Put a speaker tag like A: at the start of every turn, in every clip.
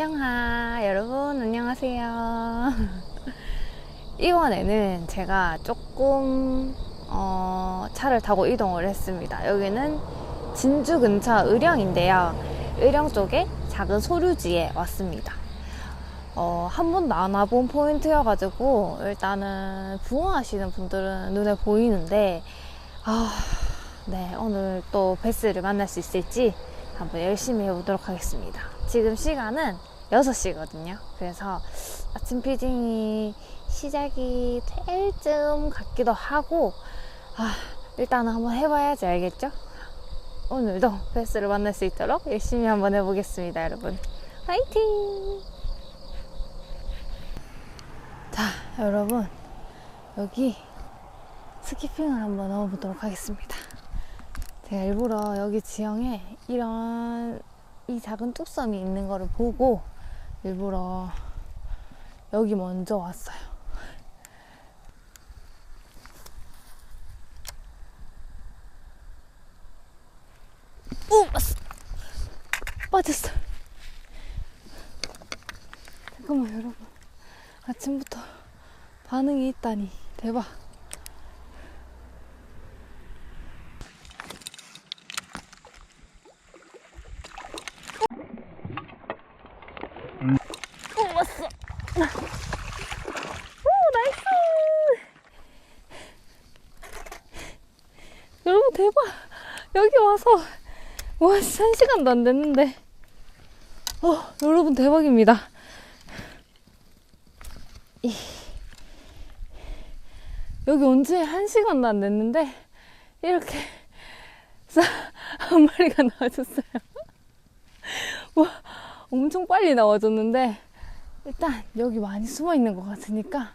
A: 영하 여러분 안녕하세요. 이번에는 제가 조금 어, 차를 타고 이동을 했습니다. 여기는 진주 근처 의령인데요. 의령 쪽에 작은 소류지에 왔습니다. 어, 한 번도 안 와본 포인트여가지고 일단은 부엉하시는 분들은 눈에 보이는데 아, 네 오늘 또 베스를 만날 수 있을지 한번 열심히 해보도록 하겠습니다. 지금 시간은 6시거든요. 그래서 아침 피딩이 시작이 될 쯤 같기도 하고, 아, 일단은 한번 해봐야지 알겠죠? 오늘도 베스를 만날 수 있도록 열심히 한번 해보겠습니다, 여러분. 화이팅! 자, 여러분. 여기 스키핑을 한번 넣어보도록 하겠습니다. 제가 일부러 여기 지형에 이런 이 작은 뚝섬이 있는 거를 보고 일부러 여기 먼저 왔어요. 오, 왔어. 빠졌어. 잠깐만 여러분. 아침부터 반응이 있다니 대박. 오, 왔어. 오, 나이스. 여러분 대박. 여기 와서 와, 씨, 한 시간도 안 됐는데. 어, 여러분 대박입니다. 이, 여기 온지한 시간도 안 됐는데 이렇게 싹한 마리가 나와줬어요. 와, 엄청 빨리 나와줬는데 일단 여기 많이 숨어 있는 것 같으니까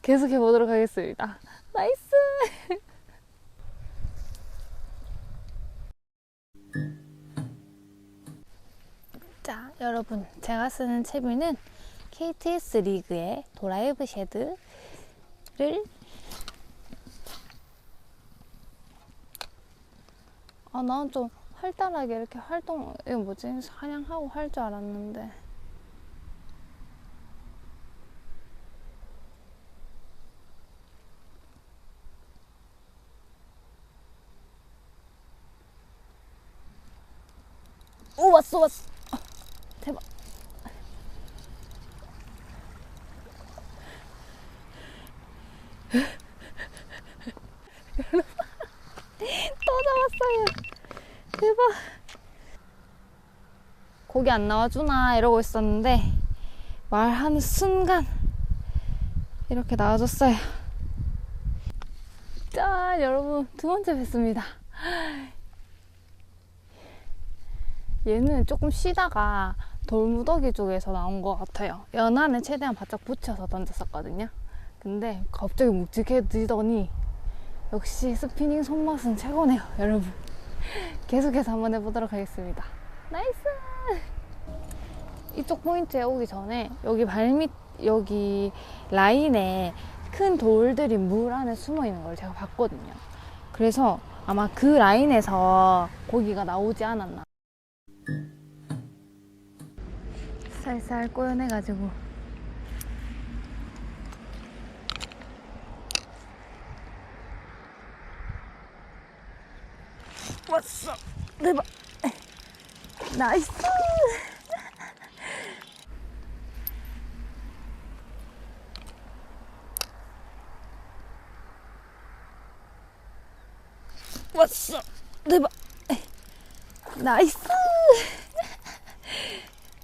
A: 계속 해보도록 하겠습니다. 나이스! 여러분, 제가 쓰는 채비는 KTS 리그의 도라이브 쉐드를 아, 나는 좀 활달하게 이렇게 활동, 이거 뭐지? 사냥하고 할 줄 알았는데. 오, 왔어, 왔어. 아, 대박. 또 잡았어요. 대박. 고기 안 나와주나 이러고 있었는데 말하는 순간 이렇게 나와줬어요. 짠 여러분 두 번째 뵀습니다. 얘는 조금 쉬다가 돌무더기 쪽에서 나온 것 같아요. 연안에 최대한 바짝 붙여서 던졌었거든요. 근데 갑자기 묵직해지더니 역시 스피닝 손맛은 최고네요, 여러분. 계속해서 한번 해보도록 하겠습니다. 나이스! 이쪽 포인트에 오기 전에 여기 발밑, 여기 라인에 큰 돌들이 물 안에 숨어 있는 걸 제가 봤거든요. 그래서 아마 그 라인에서 고기가 나오지 않았나. 살살 꼬여내가지고 왔어. 대박 나이스. 왔어. 대박 나이스.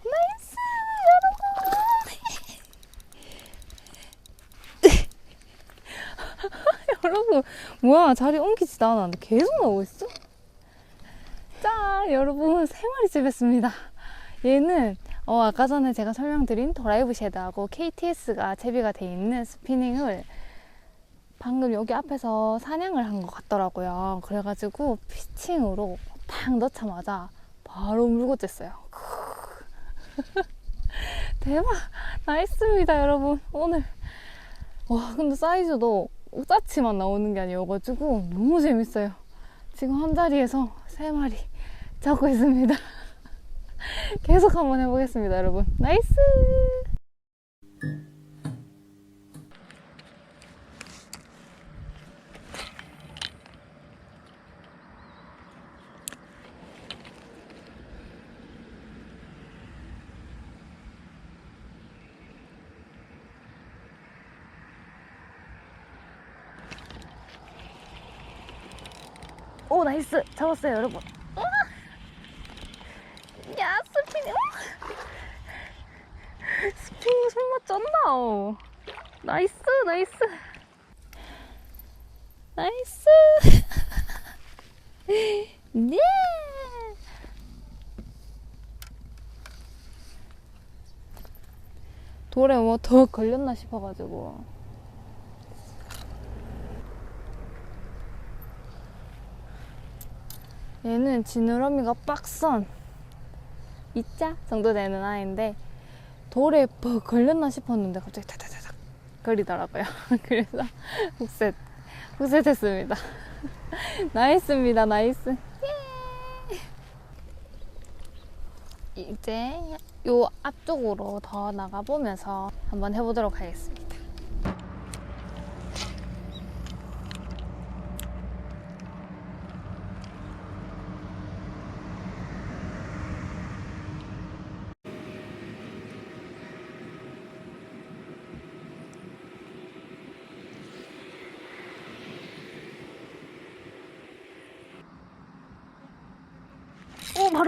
A: 나이스 여러분. 여러분 뭐야 자리 옮기지도 않았는데 계속 나오고 있어? 짠! 여러분, 세 마리 집했습니다. 얘는, 어, 아까 전에 제가 설명드린 드라이브 쉐드하고 KTS가 채비가 돼 있는 스피닝을 방금 여기 앞에서 사냥을 한 것 같더라고요. 그래가지고 피칭으로 탁 넣자마자 바로 물고 쬐어요. 대박! 나이스입니다, 여러분. 오늘. 와, 근데 사이즈도 오짜치만 나오는 게 아니어가지고 너무 재밌어요. 지금 한 자리에서 세 마리 잡고 있습니다. 계속 한번 해보겠습니다, 여러분. 나이스! 오, 나이스! 잡았어요, 여러분. 우와! 야, 스피닝! 스피닝 손맛 쩐다! 어. 나이스, 나이스! 나이스! 네! 돌에 뭐 더 걸렸나 싶어가지고. 얘는 지느러미가 빡선 2자 정도 되는 아이인데 돌에 뭐 걸렸나 싶었는데 갑자기 타타타닥 거리더라고요. 그래서 훅셋 훅셋 했습니다. 나이스입니다. 나이스. 예. 이제 요 앞쪽으로 더 나가보면서 한번 해보도록 하겠습니다.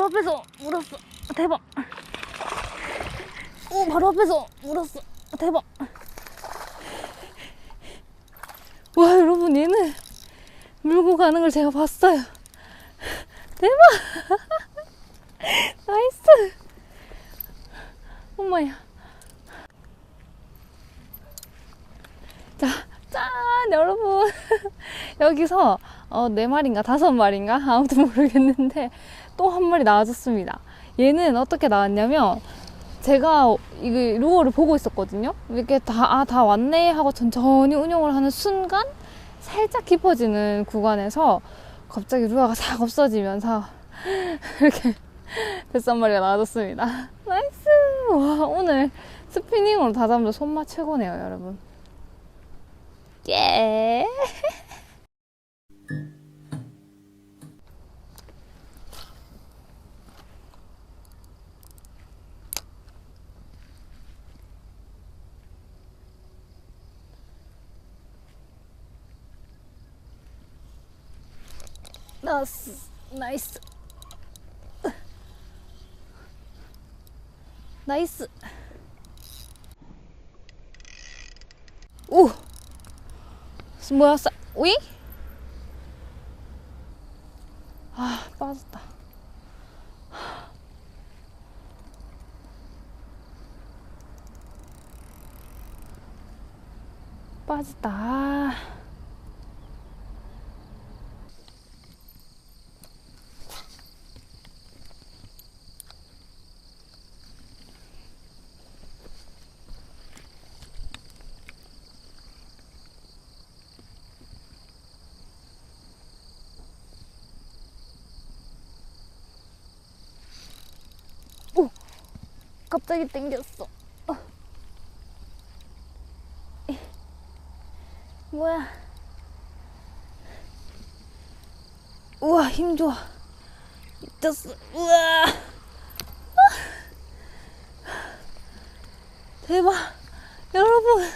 A: 앞에서 물었어. 대박. 오 바로 앞에서 물었어. 대박. 와 여러분 얘는 물고 가는 걸 제가 봤어요. 대박. 나이스. 엄마야. 자, 짠 여러분. 여기서 어, 네 마리인가 다섯 마리인가? 아무튼 모르겠는데 또 한 마리 나와줬습니다. 얘는 어떻게 나왔냐면 제가 이거 루어를 보고 있었거든요. 이렇게 다, 아, 다 왔네 하고 천천히 운영을 하는 순간 살짝 깊어지는 구간에서 갑자기 루어가 싹 없어지면서 이렇게 뱃산 마리가 나와줬습니다. 나이스! 와, 오늘 스피닝으로 다 잡는 손맛 최고네요, 여러분. 예! 나이스 나이스 나이스 오 뭐야 싸오잉? 아 빠졌다 빠졌다 아. 갑자기 땡겼어. 어. 에. 뭐야? 우와 힘 좋아. 미쳤어. 우와. 아. 대박. 여러분.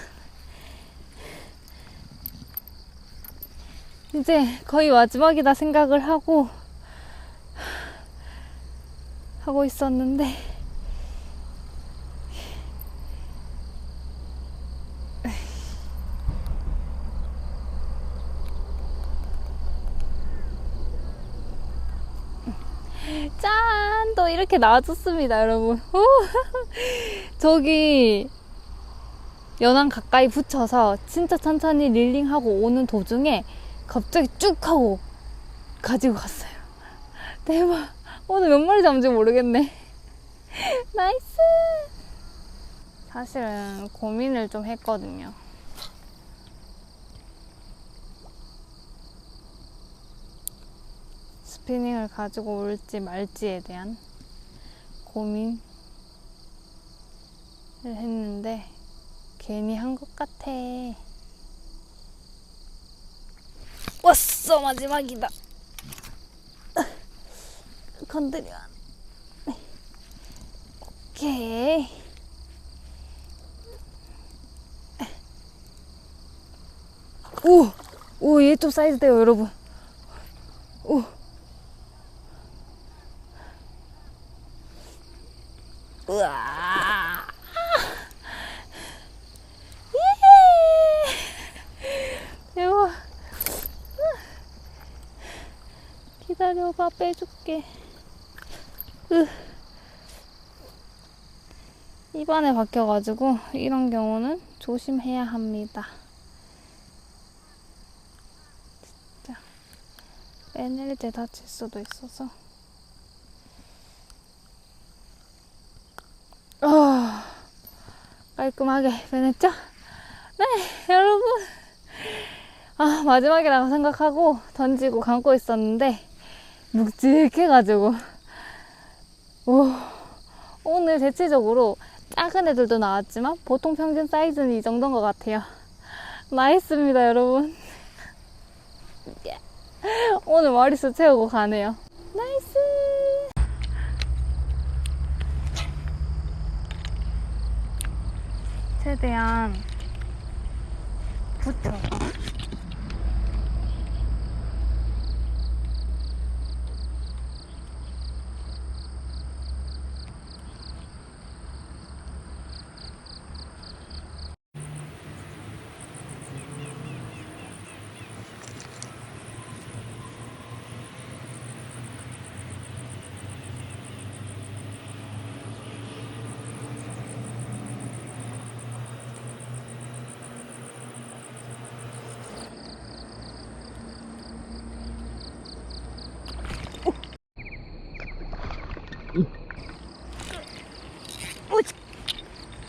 A: 이제 거의 마지막이다 생각을 하고 하고 있었는데 짠! 또 이렇게 나와줬습니다, 여러분. 오! 저기, 연안 가까이 붙여서 진짜 천천히 릴링하고 오는 도중에 갑자기 쭉 하고 가지고 갔어요. 대박. 오늘 몇 마리 잡은지 모르겠네. 나이스! 사실은 고민을 좀 했거든요. 스피닝을 가지고 올지 말지에 대한 고민을 했는데 괜히 한 것 같아. 왔어 마지막이다. 건드려. 오케이. 오, 오, 얘 좀 사이즈 돼요, 여러분. 오. 우와. 예. 대박. 기다려봐, 빼줄게. 으. 입안에 박혀가지고 이런 경우는 조심해야 합니다. 진짜 빼낼 때 다칠 수도 있어서. 아, 깔끔하게 빼냈죠? 네, 여러분. 아, 마지막이라고 생각하고 던지고 감고 있었는데, 묵직해가지고. 오, 오늘 대체적으로 작은 애들도 나왔지만, 보통 평균 사이즈는 이 정도인 것 같아요. 나이스입니다, 여러분. 예. 오늘 머리수 채우고 가네요. 나이스! 최대한 붙여.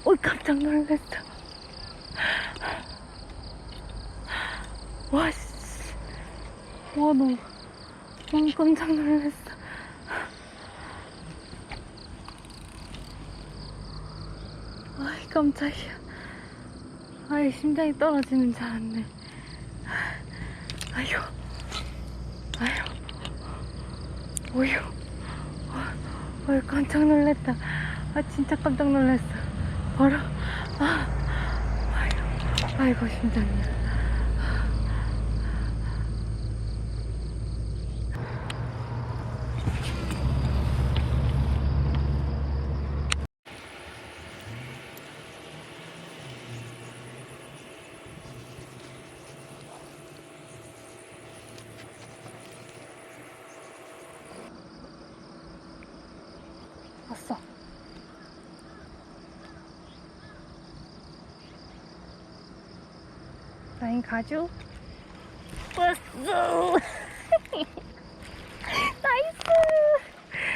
A: 오, 깜짝 놀랐어. 와, 씨. 와, 너무, 너무 깜짝 놀랐어. 아이, 깜짝이야. 아이, 심장이 떨어지는 줄 알았네. 아휴, 아휴, 오휴. 어, 깜짝 놀랐다. 아, 진짜 깜짝 놀랐어. 바로, 아, 아이고, 아이고, 심장이. 왔 라인 가죠? 왔어! 나이스!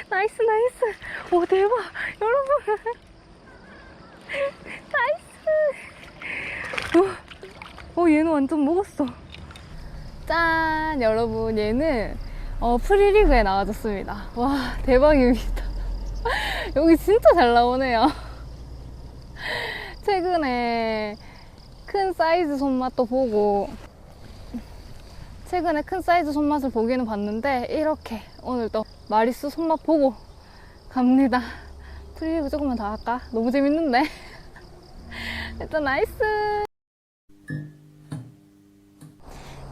A: 나이스, 나이스! 오, 대박! 여러분! 나이스! 오, 오, 얘는 완전 먹었어. 짠! 여러분, 얘는 어, 프리리그에 나와줬습니다. 와, 대박입니다. 여기 진짜 잘 나오네요. 최근에 큰 사이즈 손맛도 보고 최근에 큰 사이즈 손맛을 보기는 봤는데 이렇게 오늘 또 마리스 손맛 보고 갑니다. 프리리그 조금만 더 할까? 너무 재밌는데? 일단 나이스!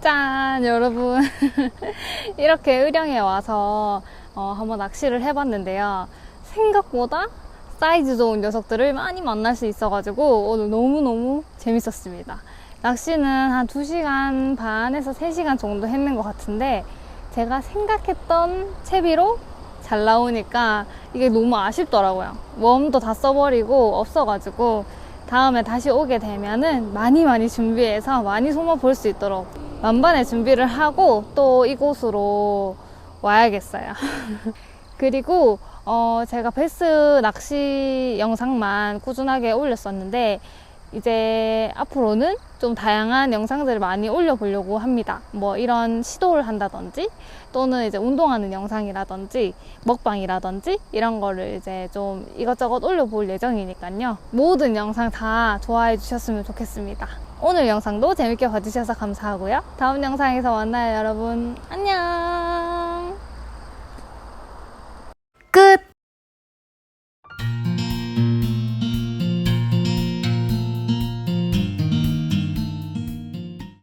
A: 짠 여러분 이렇게 의령에 와서 어, 한번 낚시를 해봤는데요 생각보다 사이즈 좋은 녀석들을 많이 만날 수 있어가지고 오늘 너무너무 재밌었습니다 낚시는 한 2시간 반에서 3시간 정도 했는 것 같은데 제가 생각했던 채비로 잘 나오니까 이게 너무 아쉽더라고요 웜도 다 써버리고 없어가지고 다음에 다시 오게 되면은 많이 많이 준비해서 많이 소모 볼 수 있도록 만반의 준비를 하고 또 이곳으로 와야겠어요. 그리고 어 제가 베스 낚시 영상만 꾸준하게 올렸었는데 이제 앞으로는 좀 다양한 영상들을 많이 올려보려고 합니다. 뭐 이런 시도를 한다든지 또는 이제 운동하는 영상이라든지 먹방이라든지 이런 거를 이제 좀 이것저것 올려볼 예정이니까요. 모든 영상 다 좋아해 주셨으면 좋겠습니다. 오늘 영상도 재밌게 봐주셔서 감사하고요. 다음 영상에서 만나요, 여러분. 안녕! 끝!